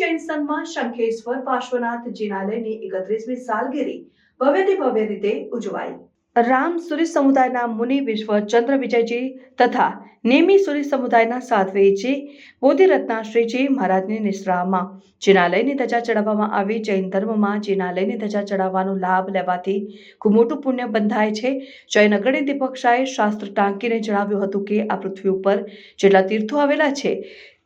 જૈન સંઘમાં શંખેશ્વર પાર્શ્વનાથ જિનાલયની એકત્રીસમી સાલગીરી ભવ્યથી ભવ્ય રીતે ઉજવાઈ. રામ સૂર્ય સમુદાયના મુનિ વિશ્વચંદ્ર વિજયજી તથા નેમી સૂર્ય સમુદાયના સાધ્વીજી બોધિરત્નાશ્રીજી મહારાજની નિશ્રામાં જિનાલયની ધજા ચડાવવામાં આવી. જૈન ધર્મમાં જિનાલયની ધજા ચડાવવાનો લાભ લેવાથી ખૂબ મોટું પુણ્ય બંધાય છે. જૈન અગ્રણી દીપક શાસ્ત્ર ટાંકીને જણાવ્યું હતું કે આ પૃથ્વી ઉપર જેટલા તીર્થો આવેલા છે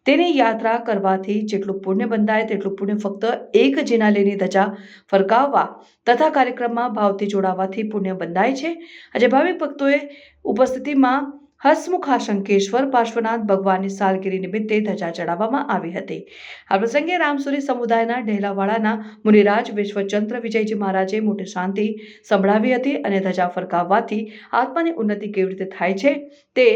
તેની યાત્રા કરવાથી જેટલું પુણ્ય બંધાય તેટલું પુણ્ય ફક્ત એક જિનાલયની ધજા ફરકાવવા તથા કાર્યક્રમમાં ભાવથી જોડાવાથી પુણ્ય બંધાય છે. આજે ભાવિક ભક્તોએ ઉપસ્થિતિમાં હસમુખા શંકેશ્વર પાર્શ્વનાથ ભગવાનની સાલગીરી નિમિત્તે ધજા ચડાવવામાં આવી હતી. આ પ્રસંગે રામસુરી સમુદાયના ડેલાવાડાના મુનિરાજ વિશ્વચંદ્ર વિજયજી મહારાજે મોટી શાંતિ સંભળાવી હતી અને ધજા ફરકાવવાથી આત્માની ઉન્નતિ કેવી રીતે થાય છે તે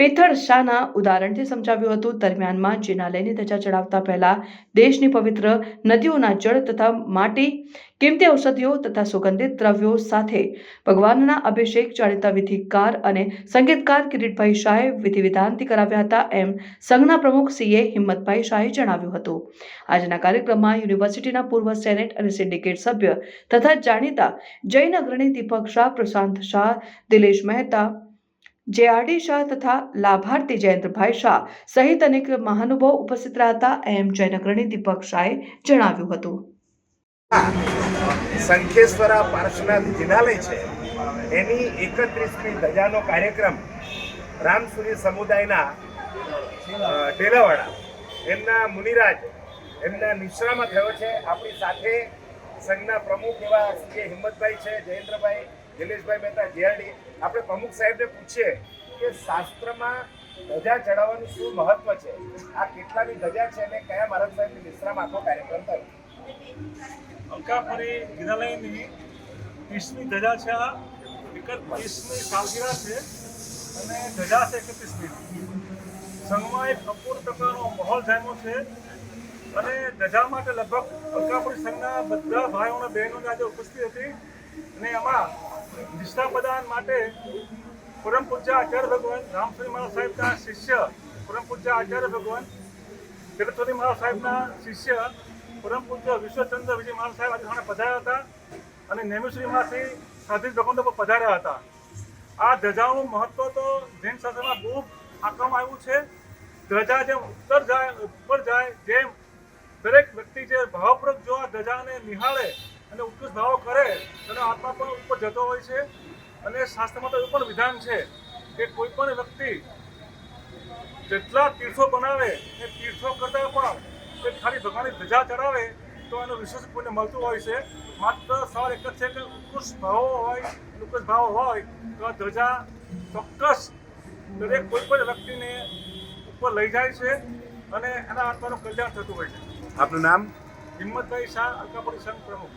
પેથળ શાહના ઉદાહરણથી સમજાવ્યું હતું. દરમિયાનમાં જિનાલયની ધજા ચડાવતા પહેલા દેશની પવિત્ર નદીઓના જળ તથા માટી, કિંમતી ઔષધિઓ તથા સુગંધિત દ્રવ્યો સાથે ભગવાનના અભિષેક જાણીતા વિધિકાર અને સંગીતકાર કિરીટભાઈ શાહે વિધિ વિધાનથી કરાવ્યા હતા એમ સંઘના પ્રમુખ સીએ હિંમતભાઈ શાહે જણાવ્યું હતું. આજના કાર્યક્રમમાં યુનિવર્સિટીના પૂર્વ સેનેટ અને સિન્ડિકેટ સભ્ય તથા જાણીતા જૈન અગ્રણી દીપક શાહ, પ્રશાંત શાહ, દિલેશ મહેતા જેઆરડી શાહ તથા લાભાર્થી જયંતભાઈ શાહ સહિત અનેક મહાનુભાવ ઉપસ્થિત રહ્યા હતા એમ જયનગરની દીપક શાહે જણાવ્યું હતું. સંખેશ્વરા પાર્શ્વનાથ જિનાલય છે. એની એકત્રીસમી ધજાનો કાર્યક્રમ રામસુરી સમુદાયના અ, એમના મુનિરાજ એમના નિશ્રામાં થયો છે. આપણી સાથે સંઘના પ્રમુખ એવા જે હિંમતભાઈ છે જયેન્દ્રભાઈ નિલેશભાઈ મહેતા જીઆરડી આપણે પ્રમુખ સાહેબને પૂછીએ કે શાસ્ત્રમાં ધજા ચડાવવાનું શું મહત્વ છે? આ કેટલાની ધજા છે અને કયા મહારાજ સાહેબની નિશ્રામાં આખો કાર્યક્રમ થયો? અંકાપુરી વિદ્યાલયની ત્રીસમી ધજા છે આ, એકત્રીસમી સાલગીરા છે અને ધજા છે એકત્રીસમી. સંઘમાં એક અપૂર્વ પ્રકારનો માહોલ જામ્યો છે અને ધજા માટે લગભગ અંકાપુરી સંઘના બધા ભાઈઓ અને બહેનો આજે ઉપસ્થિત હતી અને એમાં નિષ્ઠા પ્રદાન માટે પરમ પૂજ્ય આચાર્ય ભગવાન રામસુરી મહારાજ સાહેબના શિષ્ય, પરમ પૂજ્ય આચાર્ય ભગવાન જગતવતી મહારાજ સાહેબના શિષ્ય, પરમ પૂજ્ય વિશ્વચંદ્ર વિજય મહારાજ સાહેબ આજે સામે પધાર્યા હતા અને નેમિશ્રીમાંથી સાધિત ભગવંતો પર પધાર્યા હતા. આ ધજાનું મહત્વ તો જૈન શાસ્ત્રમાં બહુ આંકવામાં આવ્યું છે. ધજા જેમ ઉત્તર જાય, ઉપર જાય, જેમ દરેક વ્યક્તિ જે ભાવપૂર્વક જો આ ધજાને નિહાળે અને ઉત્કૃષ્ટ ભાવો કરે તેનો આત્મા પણ ઉપર જતો હોય છે. અને શાસ્ત્રમાં તો એવું પણ વિધાન છે કે કોઈ પણ વ્યક્તિ જેટલા તીર્થો બનાવે એ તીર્થો કરતાં પણ તે ખાલી ભગવાનની ધજા ચડાવે તો એનું વિશેષ પુણ્ય મળતું હોય છે. માત્ર સવાલ એક જ છે કે ઉત્કૃષ્ટ ભાવો હોય ઉત્કૃષ્ટ ભાવ હોય તો આ ધજા ચોક્કસ દરેક કોઈ પણ વ્યક્તિને ઉપર લઈ જાય છે અને એના આત્માનું કલ્યાણ થતું હોય છે. આપનું નામ? હિંમતભાઈ શાહ અલકાપુરી સંઘ પ્રમુખ.